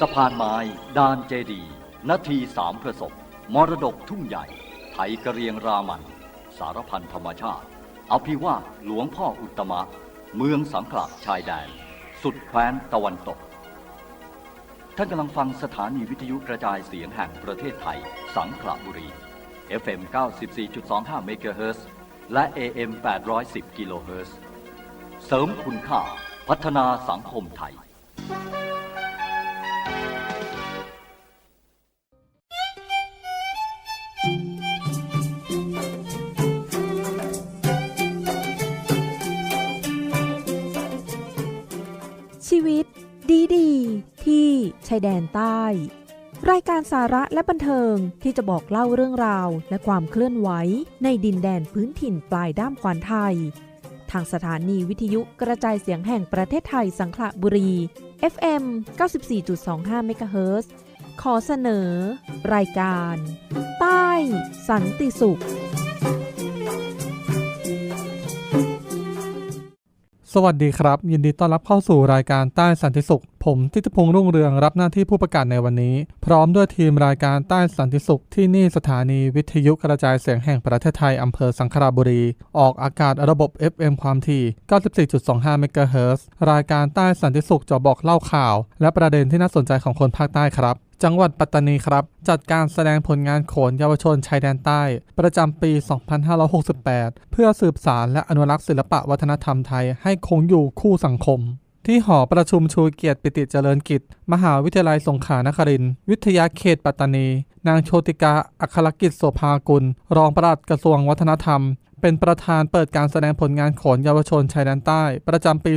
สะพานไม้ดานเจดี นาทีสามประสบ มรดกทุ่งใหญ่ไทยกระเรียงรามัน สารพันธรรมชาติอภิวาหลวงพ่ออุตตมะ เมืองสังขละชายแดน สุดแคว้นตะวันตก ท่านกำลังฟังสถานีวิทยุกระจายเสียงแห่งประเทศไทย สังขละบุรี FM 94.25เมกะเฮิรตซ์และ AM 810กิโลเฮิรตซ์เสริมคุณค่า พัฒนาสังคมไทย ดีดี ที่ชายแดนใต้ รายการสาระและบันเทิงที่จะบอกเล่าเรื่องราวและความเคลื่อนไหวในดินแดนพื้นถิ่นปลายด้ามขวานไทย ทางสถานีวิทยุกระจายเสียงแห่งประเทศไทยสังขละบุรี FM 94.25เมกะเฮิรตซ์ขอเสนอ รายการ ใต้ สันติสุข สวัสดีครับ ยินดีต้อนรับเข้าสู่รายการใต้สันติสุข ผมทิตพงษ์รุ่งเรืองรับหน้าที่ผู้ประกาศในวันนี้ พร้อมด้วยทีมรายการใต้สันติสุข ที่นี่สถานีวิทยุกระจายเสียงแห่งประเทศไทย อำเภอสังขละบุรี ออกอากาศระบบ FM ความถี่ 94.25 เมกะเฮิรตซ์รายการใต้สันติสุขจะบอกเล่าข่าว และประเด็นที่น่าสนใจของคนภาคใต้ครับ จังหวัดปัตตานีครับ จัดการแสดงผลงานโขนเยาวชนชายแดนใต้ ประจำปี 2568 เพื่อสืบสารและอนุรักษ์ศิลปะวัฒนธรรมไทยให้คงอยู่คู่สังคมที่หอประชุมชูเกียรติปิติเจริญกิจ มหาวิทยาลัยสงขลานครินทร์วิทยาเขตปัตตานี นางโชติกา อัครกิจโสภากุล รองปลัดกระทรวงวัฒนธรรม เป็นประธานเปิดการแสดงผลงานโขนเยาวชนชายแดนใต้ ประจำปี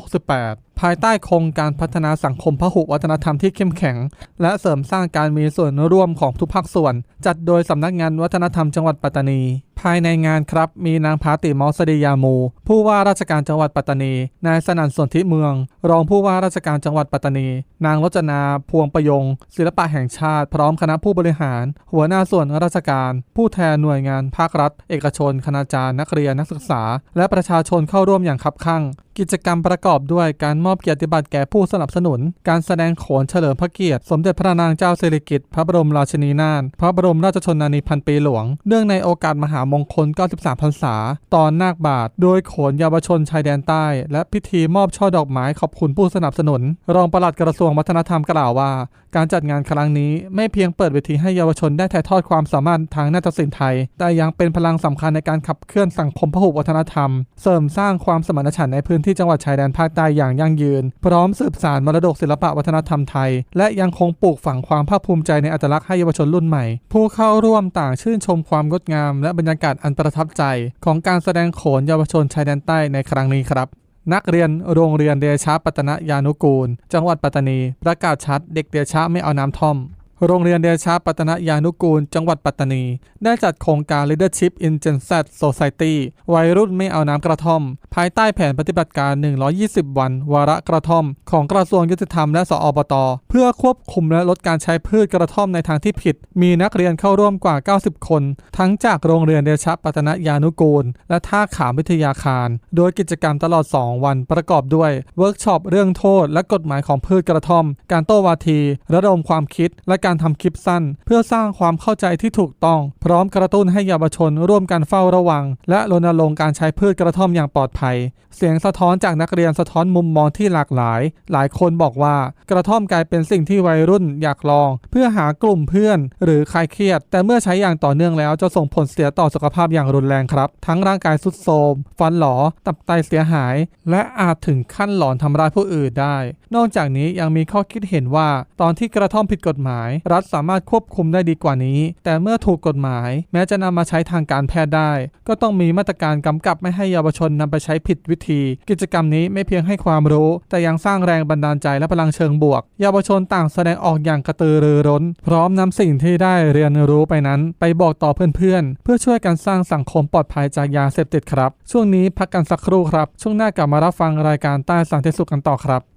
2568 ภายใต้โครงการพัฒนาสังคมพหุวัฒนธรรมที่เข้มแข็ง และเสริมสร้างการมีส่วนร่วมของทุกภาคส่วน จัดโดยสำนักงานวัฒนธรรมจังหวัดปัตตานี ภายในงานครับมีนางพาติมอสเดียามู ผู้ว่าราชการจังหวัดปัตตานี นายสนั่นสนธิเมือง รองผู้ว่าราชการจังหวัดปัตตานี นางรจนาพวงประยง ศิลปะแห่งชาติ พร้อมคณะผู้บริหาร หัวหน้าส่วนราชการ ผู้แทนหน่วยงานภาครัฐ เอกชน คณาจารย์นักเรียนนักศึกษา และประชาชนเข้าร่วมอย่างคับคั่ง กิจกรรมประกอบด้วยการมอบเกียรติบัตรแก่ผู้สนับสนุน การแสดงโขนเฉลิมพระเกียรติ สมเด็จพระนางเจ้าสิริกิติ์พระบรมราชินีนาถพระบรมราชชนนีพันปีหลวง เนื่องในโอกาสมหามงคล 93 พรรษา ตอนนาคบาท โดยโขนเยาวชนชายแดนใต้ และพิธีมอบช่อดอกไม้ขอบคุณผู้สนับสนุน รองปลัดกระทรวงวัฒนธรรมกล่าวว่า การจัดงานครั้งนี้ไม่เพียงเปิดเวทีให้เยาวชนได้ถ่ายทอดความสามารถทางนาฏศิลป์ไทย แต่ยังเป็นพลังสำคัญในการขับเคลื่อนสังคมพหุวัฒนธรรม เสริมสร้างความสมานฉันท์ในพื้นที่จังหวัดชายแดนภาคใต้อย่างยั่งยืน พร้อมสืบสานมรดกศิลปะวัฒนธรรมไทย และยังคงปลูกฝังความภาคภูมิใจในอัตลักษณ์ให้เยาวชนรุ่นใหม่ ผู้เข้าร่วมต่างชื่นชมความงดงาม และบรรยากาศอันประทับใจ ของการแสดงโขนเยาวชนชายแดนใต้ในครั้งนี้ครับ นักเรียนโรงเรียนเดชะปัตตนยานุกูล จังหวัดปัตตานี ประกาศชัดเด็กเดชะไม่เอาน้ำท่อม โรงเรียนเดชะปัตนยานุกูล จังหวัดปัตตานี ได้จัดโครงการ Leadership in Gen Z Society วัยรุ่นไม่เอาน้ำกระท่อม ภายใต้แผนปฏิบัติการ 120 วัน วาระกระท่อม ของกระทรวงยุติธรรมและสอบต เพื่อควบคุมและลดการใช้พืชกระท่อมในทางที่ผิด มีนักเรียนเข้าร่วมกว่า 90 คน ทั้งจากโรงเรียนเดชะปัตตนยานุกูล และท่าขามวิทยาคาร โดยกิจกรรมตลอด 2 วันประกอบด้วยเวิร์กช็อปเรื่องโทษ และกฎหมายของพืชกระท่อม การโต้วาที ระดมความคิดและการทำคลิปสั้น เพื่อสร้างความเข้าใจที่ถูกต้อง พร้อมกระตุ้นให้เยาวชนร่วมกันเฝ้าระวัง และรณรงค์การใช้พืชกระท่อมอย่างปลอดภัย เสียงสะท้อนจากนักเรียนสะท้อนมุมมองที่หลากหลาย หลายคนบอกว่า กระท่อมกลายเป็นสิ่งที่วัยรุ่นอยากลอง เพื่อหากลุ่มเพื่อน หรือคลายเครียด แต่เมื่อใช้อย่างต่อเนื่องแล้วจะส่งผลเสียต่อสุขภาพอย่างรุนแรงครับ ทั้งร่างกายสุดโทรมฟันหลอตับไตเสียหาย และอาจถึงขั้นหลอนทำร้ายผู้อื่นได้นอกจากนี้ยังมีข้อคิดเห็นว่า ตอนที่กระท่อมผิดกฎหมาย รัฐสามารถควบคุมได้ดีกว่านี้ แต่เมื่อถูกกฎหมาย แม้จะนำมาใช้ทางการแพทย์ได้ ก็ต้องมีมาตรการกำกับไม่ให้เยาวชนนำไปใช้ผิดวิธี กิจกรรมนี้ไม่เพียงให้ความรู้ แต่ยังสร้างแรงบันดาลใจและพลังเชิงบวก เยาวชนต่างแสดงออกอย่างกระตือรือร้น พร้อมนำสิ่งที่ได้เรียนรู้ไปนั้น ไปบอกต่อเพื่อนๆ เพื่อช่วยกันสร้างสังคมปลอดภัยจากยาเสพติดครับ ช่วงนี้พักกันสักครู่ครับ ช่วงหน้ากลับมารับฟังรายการใต้สันติสุขกันต่อครับ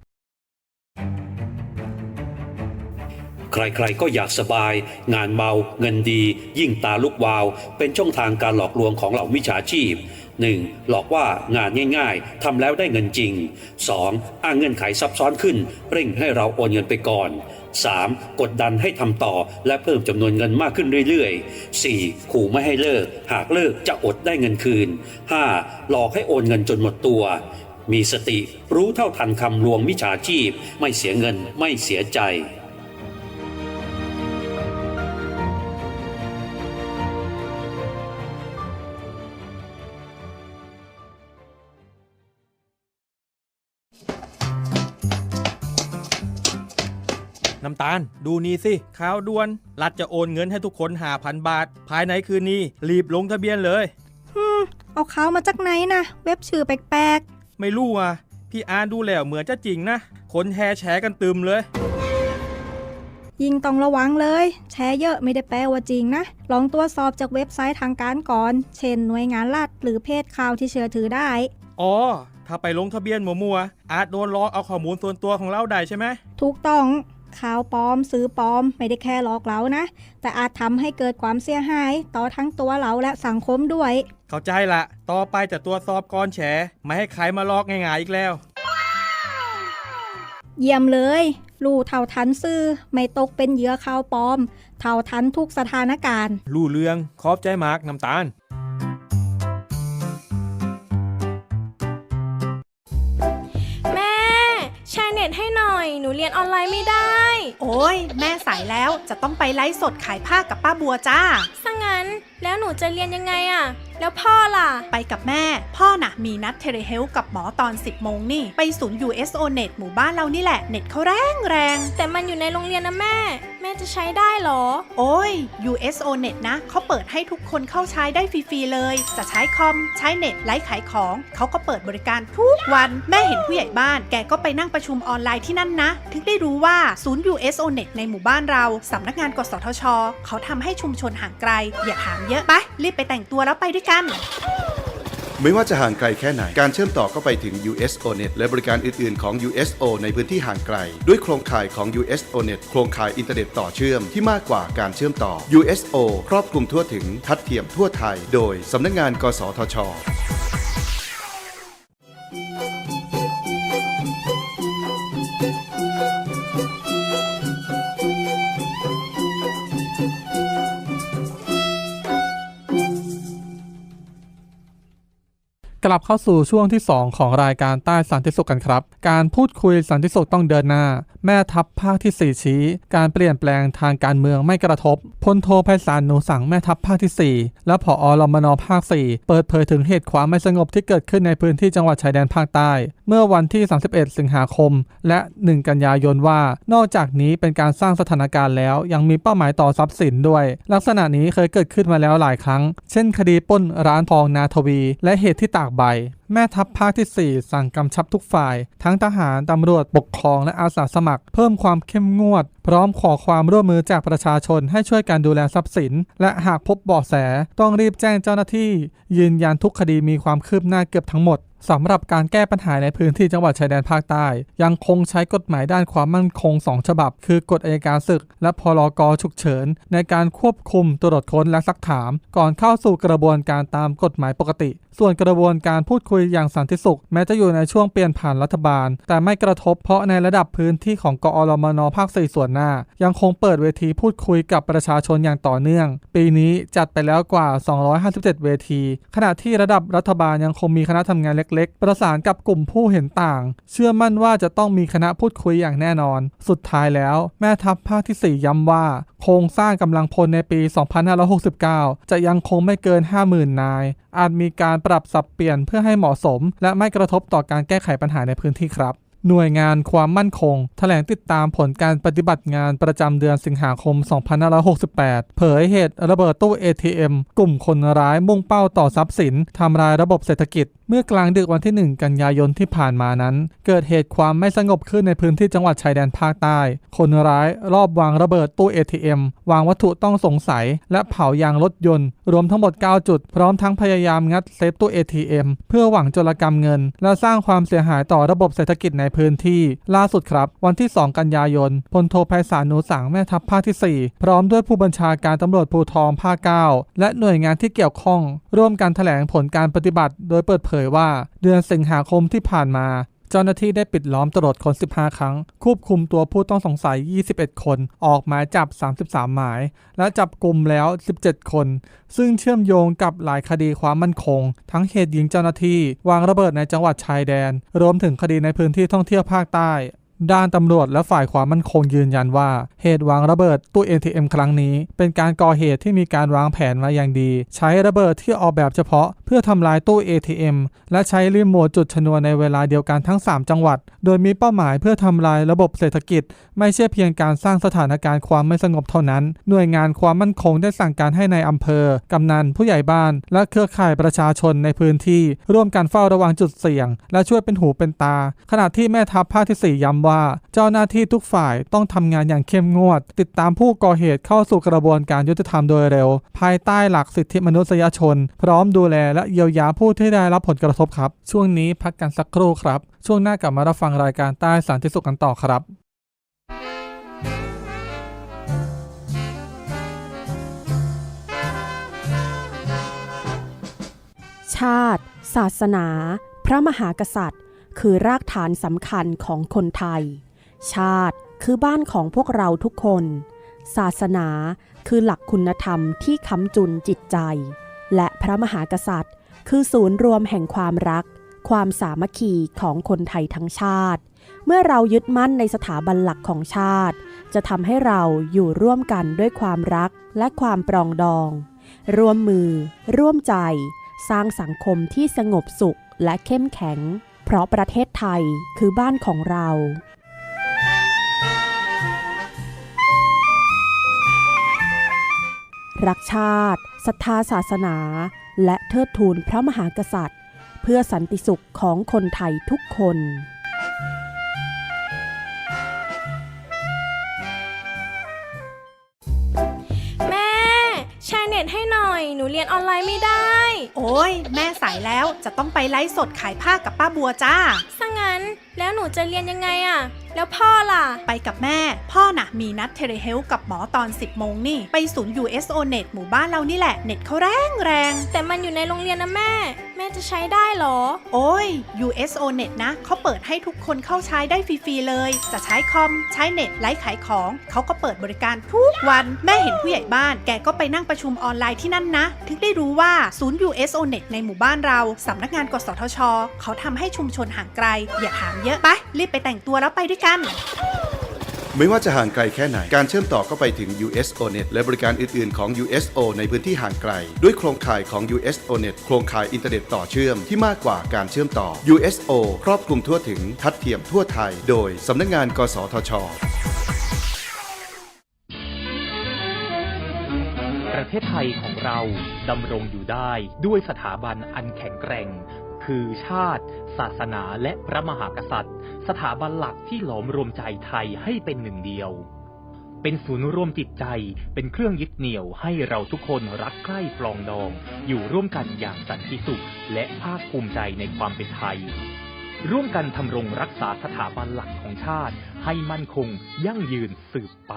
ใครๆก็อยากสบาย งานเมา เงินดี ยิ่งตาลุกวาว เป็นช่องทางการหลอกลวงของเหล่ามิจฉาชีพ 1. หลอกว่างานง่ายๆทำแล้วได้เงินจริง 2. อ้างเงื่อนไขซับซ้อนขึ้น เร่งให้เราโอนเงินไปก่อน 3. กดดันให้ทำต่อและเพิ่มจำนวนเงินมากขึ้นเรื่อยๆ 4. ขู่ไม่ให้เลิก หากเลิกจะอดได้เงินคืน 5. หลอกให้โอนเงินจนหมดตัว มีสติ รู้เท่าทันคำลวงมิจฉาชีพ ไม่เสียเงินไม่เสียใจน้ำตาล ดูนี่สิข่าวด่วน รัฐจะโอนเงินให้ทุกคนหาพันบาท ภายในคืนนี้ รีบลงทะเบียนเลย เอาเขามาจากไหนนะ เว็บชื่อแปลก ไม่รู้อะ พี่อ่านดูแล้วเหมือนจะจริงนะ คนแห่แชร์กันตึมเลยๆยิงต้องระวังเลย แชร์เยอะไม่ได้แปลว่าจริงนะ ลองตรวจสอบจากเว็บไซต์ทางการก่อน เช่นหน่วยงานรัฐหรือเพจข่าวที่เชื่อถือได้ อ๋อ ถ้าไปลงทะเบียนมัวๆอาจโดนล้อกเอาข้อมูลส่วนตัวของเราได้ใช่ไหม ถูกต้อง ข่าวปลอมซื้อปลอมไม่ได้แค่หลอกเรานะ แต่อาจทำให้เกิดความเสียหาย ต่อทั้งตัวเราและสังคมด้วย เข้าใจละต่อไปจะตรวจสอบก่อนแชร์ไม่ให้ใครมาลอกง่ายๆอีกแล้ว เยี่ยมเลยรู้เท่าทันซื่อไม่ตกเป็นเหยื่อข่าวปลอม เท่าทันทุกสถานการณ์ รู้เรื่องขอบใจมากน้ำตาล เน็ตให้หน่อย หนูเรียนออนไลน์ไม่ได้ โอ้ยแม่สายแล้วจะต้องไปไลฟ์สดขายผ้ากับป้าบัวจ้าซะ งั้นแล้วหนูจะเรียนยังไงอะแล้วพ่อล่ะ ไปกับแม่ พ่อน่ะ มีนัดเทเลเฮลกับหมอตอน 10 โมงนี่ ไปศูนย์ USO Net หมู่บ้านเรานี่แหละ เน็ตเขาแรงแรง แต่มันอยู่ในโรงเรียนนะแม่ แม่จะใช้ได้เหรอ โอ้ย USO Net นะ เขาเปิดให้ทุกคนเข้าใช้ได้ฟรีๆเลย จะใช้คอม ใช้เน็ต ไลฟ์ขายของ เขาก็เปิดบริการทุกวัน แม่เห็นผู้ใหญ่บ้าน แกก็ไปนั่งประชุมออนไลน์ที่นั่นนะ ถึงได้รู้ว่าศูนย์ USO Net ในหมู่บ้านเราสำนักงานกสทช เขาทำให้ชุมชนห่างไกลอย่าถามเยอะไปรีบไปแต่งตัวแล้วไปด้วยกัน ไม่ว่าจะห่างไกลแค่ไหน การเชื่อมต่อก็ไปถึง USONet และบริการอื่น ๆ ของ USO ในพื้นที่ห่างไกล ด้วยโครงข่ายของ USONet โครงข่ายอินเทอร์เน็ตต่อเชื่อมที่มากกว่าการเชื่อมต่อ USO ครอบคลุมทั่วถึงทัดเทียมทั่วไทย โดยสำนักงาน กสทช ลับเข้าสู่ช่วงที่ 2 ของรายการใต้สันติสุขกันครับ การพูดคุยสันติสุขต้องเดินหน้า แม่ทัพภาคที่ 4 ชี้ การเปลี่ยนแปลงทางการเมืองไม่กระทบพลโทไพศาลหนูสังแม่ทัพภาคที่ 4 และผอรมนภาค 4 เปิดเผยถึงเหตุความไม่สงบที่เกิดขึ้นในพื้นที่จังหวัดชายแดนภาคใต้ เมื่อวันที่ 31 สิงหาคม และ 1 กันยายนว่า นอกจากนี้เป็นการสร้างสถานการณ์แล้ว ยังมีเป้าหมายต่อทรัพย์สินด้วย ลักษณะนี้เคยเกิดขึ้นมาแล้วหลายครั้ง เช่น คดีปล้นร้านทองนาทวี และเหตุที่ตากใบ แม่ทัพภาคที่ 4 สั่งกำชับทุกฝ่าย ทั้งทหาร ตำรวจปกครองและอาสาสมัคร เพิ่มความเข้มงวด พร้อมขอความร่วมมือจากประชาชนให้ช่วยการดูแลทรัพย์สิน และหากพบเบาะแสต้องรีบแจ้งเจ้าหน้าที่ ยืนยันทุกคดีมีความคืบหน้าเกือบทั้งหมด สำหรับการแก้ปัญหาในพื้นที่จังหวัดชายแดนภาคใต้ ยังคงใช้กฎหมายด้านความมั่นคง 2 ฉบับ คือกฎอัยการศึก และพรกฉุกเฉิน ในการควบคุมตรวจค้นและซักถาม ก่อนเข้าสู่กระบวนการตามกฎหมายปกติส่วนกระบวนการพูดคุยอย่างสันติสุข แม้จะอยู่ในช่วงเปลี่ยนผ่านรัฐบาล แต่ไม่กระทบเพราะในระดับพื้นที่ของกอรมนภาค4ส่วนหน้า ยังคงเปิดเวทีพูดคุยกับประชาชนอย่างต่อเนื่อง ปีนี้จัดไปแล้วกว่า 257 เวที ขณะที่ระดับรัฐบาลยังคงมีคณะทำงานเล็ก ๆ ประสานกับกลุ่มผู้เห็นต่าง เชื่อมั่นว่าจะต้องมีคณะพูดคุยอย่างแน่นอน สุดท้ายแล้ว แม่ทัพภาคที่ 4 ย้ำว่า รงสร้างกำลังพลในปี 2569 จะยังคงไม่เกิน 50,000 นาย อาจมีการปรับสับเปลี่ยนเพื่อให้เหมาะสม และไม่กระทบต่อการแก้ไขปัญหาในพื้นที่ครับหน่วยงานความมั่นคงแถลงติดตามผลการปฏิบัติงานประจำเดือนสิงหาคม 2568 เผยเหตุระเบิดตู้ ATM กลุ่มคนร้ายมุ่งเป้าต่อทรัพย์สินทำลายระบบเศรษฐกิจ เมื่อกลางดึกวันที่ 1 กันยายนที่ผ่านมานั้น เกิดเหตุความไม่สงบขึ้นในพื้นที่จังหวัดชายแดนภาคใต้ คนร้ายรอบวางระเบิดตู้ ATM วางวัตถุต้องสงสัย และเผายางรถยนต์ รวมทั้งหมด 9 จุด พร้อมทั้งพยายามงัดเซฟตู้ ATM เพื่อหวังโจรกรรมเงิน และสร้างความเสียหายต่อระบบเศรษฐกิจในพื้นที่ ล่าสุดครับ วันที่ 2 กันยายนพลโทไพศาลหนูสังแม่ทัพภาคที่ 4 พร้อมด้วยผู้บัญชาการตำรวจภูธรภาค 9 และหน่วยงานที่เกี่ยวข้อง ร่วมกันแถลงผลการปฏิบัติ โดยเปิดเผยว่า เดือนสิงหาคมที่ผ่านมา เจ้าหน้าที่ได้ปิดล้อมตรวจคน 15 ครั้ง ควบคุมตัวผู้ต้องสงสัย 21 คน ออกหมายจับ 33 หมาย และจับกลุ่มแล้ว 17 คน ซึ่งเชื่อมโยงกับหลายคดีความมั่นคง ทั้งเหตุยิงเจ้าหน้าที่ วางระเบิดในจังหวัดชายแดน รวมถึงคดีในพื้นที่ท่องเที่ยวภาคใต้ ด้านตำรวจและฝ่ายความมั่นคงยืนยันว่า เหตุวางระเบิดตู้ ATM ครั้งนี้ เป็นการก่อเหตุที่มีการวางแผนมาอย่างดี ใช้ระเบิดที่ออกแบบเฉพาะ เพื่อทำลายตู้ ATM และใช้รีโมทจุดชนวนในเวลาเดียวกันทั้ง 3 จังหวัด โดยมีเป้าหมายเพื่อทำลายระบบเศรษฐกิจ ไม่ใช่เพียงการสร้างสถานการณ์ความไม่สงบเท่านั้น หน่วยงานความมั่นคงได้สั่งการให้ในายอำเภอ กำนัน ผู้ใหญ่บ้าน และเครือข่ายประชาชนในพื้นที่ ร่วมกันเฝ้าระวังจุดเสี่ยง และช่วยเป็นหูเป็นตา ขณะที่แม่ทัพภาคที่ 4 ย้ำว่าเจ้าหน้าที่ทุกฝ่ายต้องทำงานอย่างเข้มงวด ติดตามผู้ก่อเหตุเข้าสู่กระบวนการยุติธรรมโดยเร็ว ภายใต้หลักสิทธิมนุษยชน พร้อมดูแลและเยียวยาผู้ที่ได้รับผลกระทบครับ ช่วงนี้พักกันสักครู่ครับ ช่วงหน้ากลับมารับฟังรายการใต้สันติสุขกันต่อครับชาติ ศาสนา พระมหากษัตริย์ คือรากฐานสำคัญของคนไทย ชาติคือบ้านของพวกเราทุกคน ศาสนาคือหลักคุณธรรมที่ค้ำจุนจิตใจ และพระมหากษัตริย์ คือศูนย์รวมแห่งความรัก ความสามัคคีของคนไทยทั้งชาติ เมื่อเรายึดมั่นในสถาบันหลักของชาติ จะทำให้เราอยู่ร่วมกันด้วยความรักและความปรองดอง ร่วมมือ ร่วมใจ สร้างสังคมที่สงบสุขและเข้มแข็ง เพราะประเทศไทยคือบ้านของเรา รักชาติศรัทธาศาสนา และเทิดทูนพระมหากษัตริย์ เพื่อสันติสุขของคนไทยทุกคน ตให้หน่อย หนูเรียนออนไลน์ไม่ได้ โอ้ยแม่สายแล้วจะต้องไปไลฟ์สดขายผ้ากับป้าบัวจ้า ซะงั้น แล้วหนูจะเรียนยังไงอะ แล้วพ่อล่ะ ไปกับแม่ พ่อน่ะ มีนัดเทเลเฮลกับหมอตอน 10โมงนี่ ไปศูนย์ USO Net หมู่บ้านเรานี่แหละ เน็ตเขาแรงแรง แต่มันอยู่ในโรงเรียนนะแม่ แม่จะใช้ได้เหรอ โอ้ย USO Net นะ เขาเปิดให้ทุกคนเข้าใช้ได้ฟรีๆเลย จะใช้คอม ใช้เน็ต ไลฟ์ขายของ เขาก็เปิดบริการทุกวัน แม่เห็นผู้ใหญ่บ้าน แกก็ไปนั่งประชุมออนไลน์ที่นั่นนะ ถึงได้รู้ว่าศูนย์ USO Net ในหมู่บ้านเรา สำนักงานกสทช เขาทำให้ชุมชนห่างไกล อย่าถามเยอะ ไป รีบไปแต่งตัวแล้วไปด้วยกัน ไม่ว่าจะห่างไกลแค่ไหน การเชื่อมต่อก็ไปถึง USONet และบริการอื่น ๆ ของ USO ในพื้นที่ห่างไกล ด้วยโครงข่ายของ USONet โครงข่ายอินเทอร์เน็ตต่อเชื่อมที่มากกว่าการเชื่อมต่อ USO ครอบคลุมทั่วถึงทัดเทียมทั่วไทย โดยสำนักงาน กสทช ประเทศไทยของเราดำรงอยู่ได้ด้วยสถาบันอันแข็งแกร่ง คือชาติ ศาสนาและพระมหากษัตริย์ สถาบันหลักที่หลอมรวมใจไทยให้เป็นหนึ่งเดียว เป็นศูนย์รวมจิตใจ เป็นเครื่องยึดเหนี่ยวให้เราทุกคนรักใกล้ปลองดอง อยู่ร่วมกันอย่างสันติสุข และภาคภูมิใจในความเป็นไทย ร่วมกันทำรงรักษาสถาบันหลักของชาติ ให้มั่นคงยั่งยืนสืบไป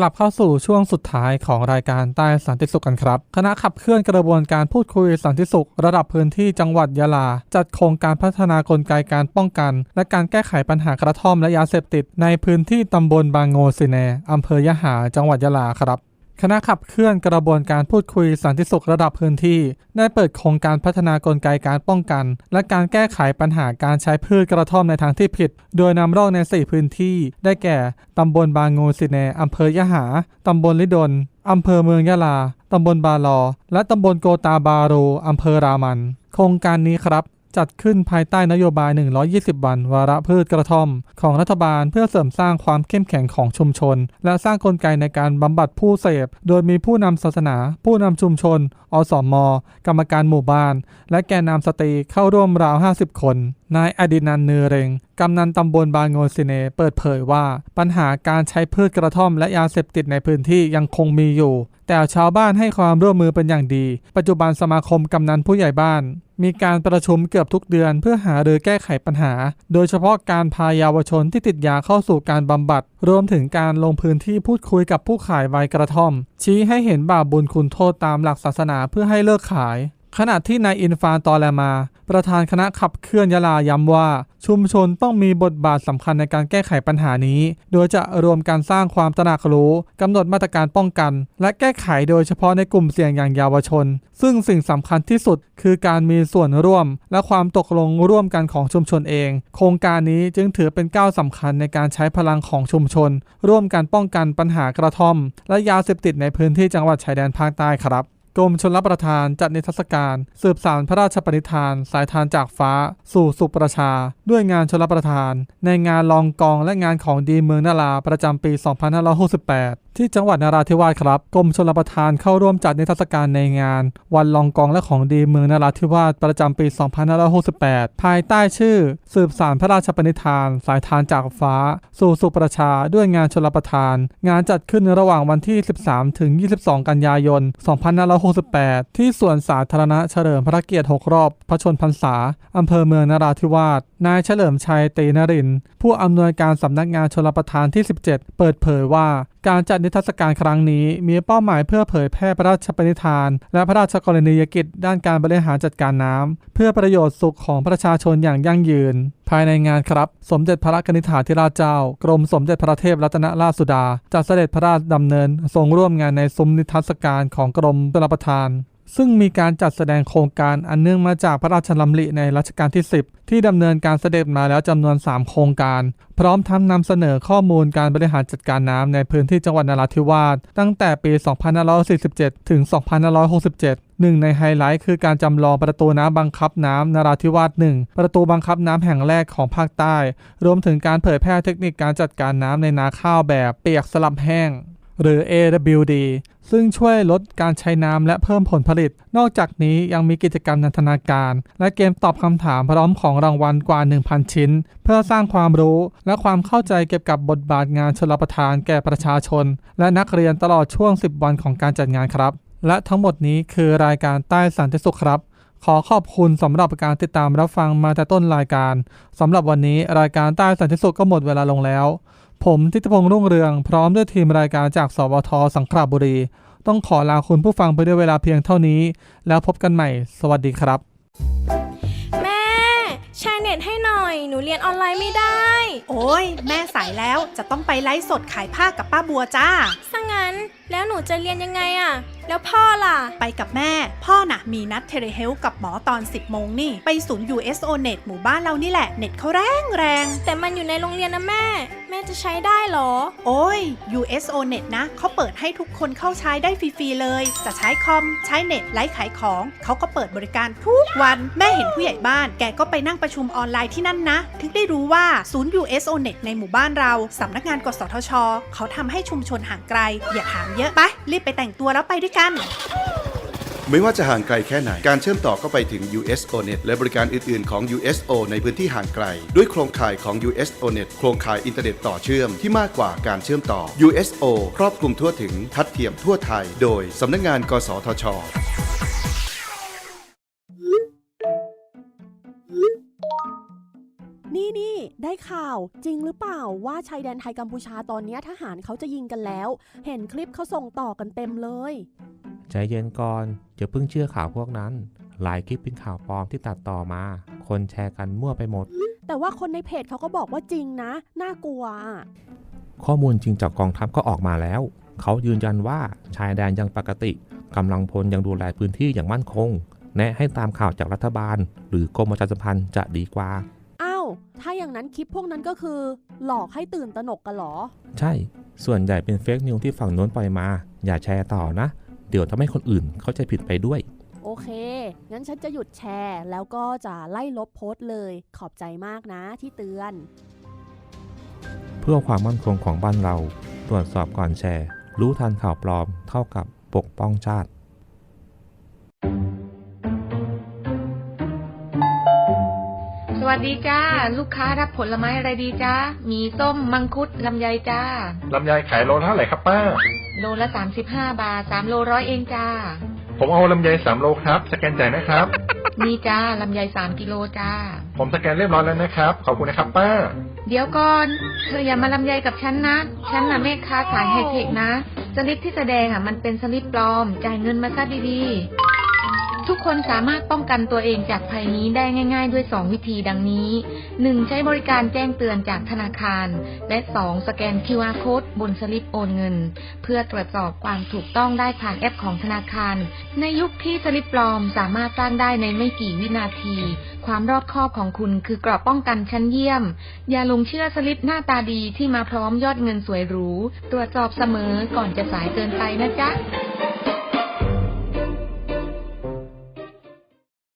กลับเข้าสู่ช่วงสุดท้ายของรายการใต้สันติสุขกันครับ คณะขับเคลื่อนกระบวนการพูดคุยสันติสุข ระดับพื้นที่จังหวัดยะลา จัดโครงการพัฒนากลไกการป้องกัน และการแก้ไขปัญหากระท่อมและยาเสพติด ในพื้นที่ตำบลบางโงสิแนอำเภอยะหาจังหวัดยะลาครับ คณะขับเคลื่อนกระบวนการพูดคุยสันติสุขระดับพื้นที่ ได้เปิดโครงการพัฒนากลไกการป้องกัน และการแก้ไขปัญหาการใช้พืชกระท่อมในทางที่ผิด โดยนำร่องใน 4 พื้นที่ ได้แก่ ตำบลบางงูสิแนอำเภอยะหา ตำบลลิดลอำเภอเมืองยะลา ตำบลบาลอ และตำบลโกตาบาโรอำเภอรามัน โครงการนี้ครับ จัดขึ้นภายใต้นโยบาย 120 วัน วาระพืชกระท่อม ของรัฐบาลเพื่อเสริมสร้างความเข้มแข็งของชุมชน และสร้างกลไกในการบำบัดผู้เสพ โดยมีผู้นำศาสนา ผู้นำชุมชน อสมกรรมการหมู่บ้าน และแกนนำสตรีเข้าร่วมราว 50 คน นายอดินันเนือเรงกำนันตำบลบางโงซิเนเปิดเผยว่า ปัญหาการใช้พืชกระท่อมและยาเสพติดในพื้นที่ยังคงมีอยู่ แต่ชาวบ้านให้ความร่วมมือเป็นอย่างดี ปัจจุบันสมาคมกำนันผู้ใหญ่บ้าน มีการประชุมเกือบทุกเดือนเพื่อหารือแก้ไขปัญหา โดยเฉพาะการพาเยาวชนที่ติดยาเข้าสู่การบำบัด รวมถึงการลงพื้นที่พูดคุยกับผู้ขายใบกระท่อม ชี้ให้เห็นบาปบุญคุณโทษตามหลักศาสนาเพื่อให้เลิกขาย ขณะที่นายอินฟานตอแลมา ประธานคณะขับเคลื่อนยะลาย้ำว่า ชุมชนต้องมีบทบาทสำคัญในการแก้ไขปัญหานี้ โดยจะรวมการสร้างความตระหนักรู้กำหนดมาตรการป้องกัน และแก้ไขโดยเฉพาะในกลุ่มเสี่ยงอย่างเยาวชน ซึ่งสิ่งสำคัญที่สุดคือการมีส่วนร่วม และความตกลงร่วมกันของชุมชนเอง โครงการนี้จึงถือเป็นก้าวสำคัญในการใช้พลังของชุมชน ร่วมกันป้องกันปัญหากระท่อม และยาเสพติดในพื้นที่จังหวัดชายแดนภาคใต้ครับ กรมชนรับประทานจัดนิทรรศการ สืบสารพระราชปณิธาน สายทานจากฟ้า สู่สุประชา ด้วยงานชนรับประทาน ในงานลองกองและงานของดีเมืองนาราประจำปี 2568 ที่จังหวัดนราธิวาสครับกรมชลประทานเข้าร่วมจัดนิทรรศการในงาน วันลองกองและของดีเมืองนราธิวาสประจำปี 2568 ภายใต้ชื่อ สืบสารพระราชปณิธาน สายทานจากฟ้า สู่สุประชาด้วยงานชลประทาน งานจัดขึ้นระหว่างวันที่ 13 ถึง 22 กันยายน 2568 ที่สวนสาธารณะเฉลิมพระเกียรติ 6 รอบ พระชนพรรษาอำเภอเมืองนราธิวาส นายเฉลิมชัยตีนริน ผู้อำนวยการสำนักงานชลประทานที่ 17 เปิดเผยว่าการจัดนิทรรศการครั้งนี้มีเป้าหมายเพื่อเผยแพร่พระราชปณิธาน และพระราชกรณียกิจด้านการบริหารจัดการน้ำเพื่อประโยชน์สุขของประชาชนอย่างยั่งยืน ภายในงานครับ สมเด็จพระกนิษฐาธิราชเจ้า กรมสมเด็จพระเทพรัตนราชสุดาจัดเสด็จพระราชดำเนิน ทรงร่วมงานในซุ้มนิทรรศการของกรมชลประทาน ซึ่งมีการจัดแสดงโครงการอันเนื่องมาจากพระราชดำริในรัชกาลที่ 10 ที่ดำเนินการเสด็จมาแล้วจำนวน 3 โครงการ พร้อมทั้งนำเสนอข้อมูลการบริหารจัดการน้ำในพื้นที่จังหวัดนราธิวาสตั้งแต่ปี 2547 ถึง 2567หนึ่งในไฮไลท์คือการจำลองประตูน้ำบังคับน้ำนราธิวาสหนึ่งประตูบังคับน้ำแห่งแรกของภาคใต้ รวมถึงการเผยแพร่เทคนิคการจัดการน้ำในนาข้าวแบบเปียกสลับแห้ง หรือ AWD ซึ่งช่วยลดการใช้น้ำและเพิ่มผลผลิต นอกจากนี้ยังมีกิจกรรมนันทนาการ และเกมตอบคำถามพร้อมของรางวัลกว่า 1,000 ชิ้น เพื่อสร้างความรู้และความเข้าใจเกี่ยวกับบทบาทงานชลประทานแก่ประชาชน และนักเรียนตลอดช่วง 10 วันของการจัดงานครับ และทั้งหมดนี้คือรายการใต้สันติสุขครับขอขอบคุณสำหรับการติดตามรับฟังมาแต่ต้นรายการสำหรับวันนี้รายการใต้สันติสุขก็หมดเวลาลงแล้ว ผมทิติพงษ์รุ่งเรืองพร้อมด้วยทีมรายการจากสวทสังขละบุรี ต้องขอลาคุณผู้ฟังไปด้วยเวลาเพียงเท่านี้ แล้วพบกันใหม่ สวัสดีครับ แม่แชร์เน็ตให้หน่อย หนูเรียนออนไลน์ไม่ได้ โอ้ยแม่สายแล้วจะต้องไปไลฟ์สดขายผ้ากับป้าบัวจ้าซะงั้น แล้วหนูจะเรียนยังไงอะแล้วพ่อล่ะ ไปกับแม่ พ่อน่ะ มีนัดเทเลเฮลกับหมอตอน 10 โมงนี่ ไปศูนย์ USO Net หมู่บ้านเรานี่แหละ เน็ตเขาแรงแรง แต่มันอยู่ในโรงเรียนนะแม่ แม่จะใช้ได้เหรอ โอ้ย USO Net นะ เขาเปิดให้ทุกคนเข้าใช้ได้ฟรีๆเลย จะใช้คอม ใช้เน็ต ไลฟ์ขายของ เขาก็เปิดบริการทุกวัน แม่เห็นผู้ใหญ่บ้าน แกก็ไปนั่งประชุมออนไลน์ที่นั่นนะ ถึงได้รู้ว่าศูนย์ USO Net ในหมู่บ้านเราสำนักงานกสทช เขาทำให้ชุมชนห่างไกล อย่าถามเยอะไปรีบไปแต่งตัวแล้วไปด้วยกัน ไม่ว่าจะห่างไกลแค่ไหน การเชื่อมต่อก็ไปถึง USONet และบริการอื่น ๆ ของ USO ในพื้นที่ห่างไกล ด้วยโครงข่ายของ USONet โครงข่ายอินเทอร์เน็ตต่อเชื่อมที่มากกว่าการเชื่อมต่อ USO ครอบคลุมทั่วถึงทัดเทียมทั่วไทย โดยสำนักงาน กสทช ได้ข่าวจริงหรือเปล่าว่าชายแดนไทยกัมพูชาตอนเนี้ยทหารเขาจะยิงกันแล้ว เห็นคลิปเขาส่งต่อกันเต็มเลย ใจเย็นก่อนอย่าเพิ่งเชื่อข่าวพวกนั้น หลายคลิปเป็นข่าวปลอมที่ตัดต่อมา คนแชร์กันมั่วไปหมด แต่ว่าคนในเพจเขาก็บอกว่าจริงนะ น่ากลัวอะข้อมูลจริงจากกองทัพก็ออกมาแล้ว เขายืนยันว่าชายแดนยังปกติกำลังพลยังดูแลพื้นที่อย่างมั่นคง แนะให้ตามข่าวจากรัฐบาล หรือกรมประชาสัมพันธ์จะดีกว่าอ้าว ถ้าอย่างนั้นคลิปพวกนั้นก็คือ หลอกให้ตื่นตระหนกกันเหรอ ใช่ ส่วนใหญ่เป็นเฟกนิวที่ฝั่งโน้นปล่อยมา อย่าแชร์ต่อนะ เดี๋ยวทำให้คนอื่นเข้าใจผิดไปด้วย โอเค งั้นฉันจะหยุดแชร์ แล้วก็จะไล่ลบโพสต์เลย ขอบใจมากนะที่เตือน เพื่อความมั่นคงของบ้านเรา ตรวจสอบก่อนแชร์ รู้ทันข่าวปลอม เท่ากับปกป้องชาติส วัสดีจ้า ลูกค้ารับผลไม้อะไรดีจ้ามีส้มมังคุดลำไยจ้าลำไยขายโลเท่าไหร่ครับป้า โลละสามสิบห้าบาทสามโลร้อยเองจ้า ผมเอาลำไยสามโลครับสแกนจ่ายนะครับนี่จ้าลำไยสามกิโลจ้า ผมสแกนเรียบร้อยแล้วนะครับ ขอบคุณนะครับป้า เดี๋ยวก่อน เธออย่ามาลำไยกับฉันนะ ฉันน่ะแม่ค้าขายไฮเทคนะ สลิปที่แสดงอะมันเป็นสลิปปลอม จ่ายเงินมาซะดีๆ ทุกคนสามารถป้องกันตัวเองจากภัยนี้ได้ง่าย ๆ ด้วย 2 วิธีดังนี้ 1. ใช้บริการแจ้งเตือนจากธนาคาร และ 2. สแกน QR Code บนสลิปโอนเงิน เพื่อตรวจสอบความถูกต้องได้ผ่านแอปของธนาคาร ในยุคที่สลิปปลอมสามารถสร้างได้ในไม่กี่วินาที ความรอบคอบของคุณคือกรอบป้องกันชั้นเยี่ยม อย่าลงเชื่อสลิปหน้าตาดีที่มาพร้อมยอดเงินสวยหรู ตรวจสอบเสมอก่อนจะสายเกินไปนะจ๊ะ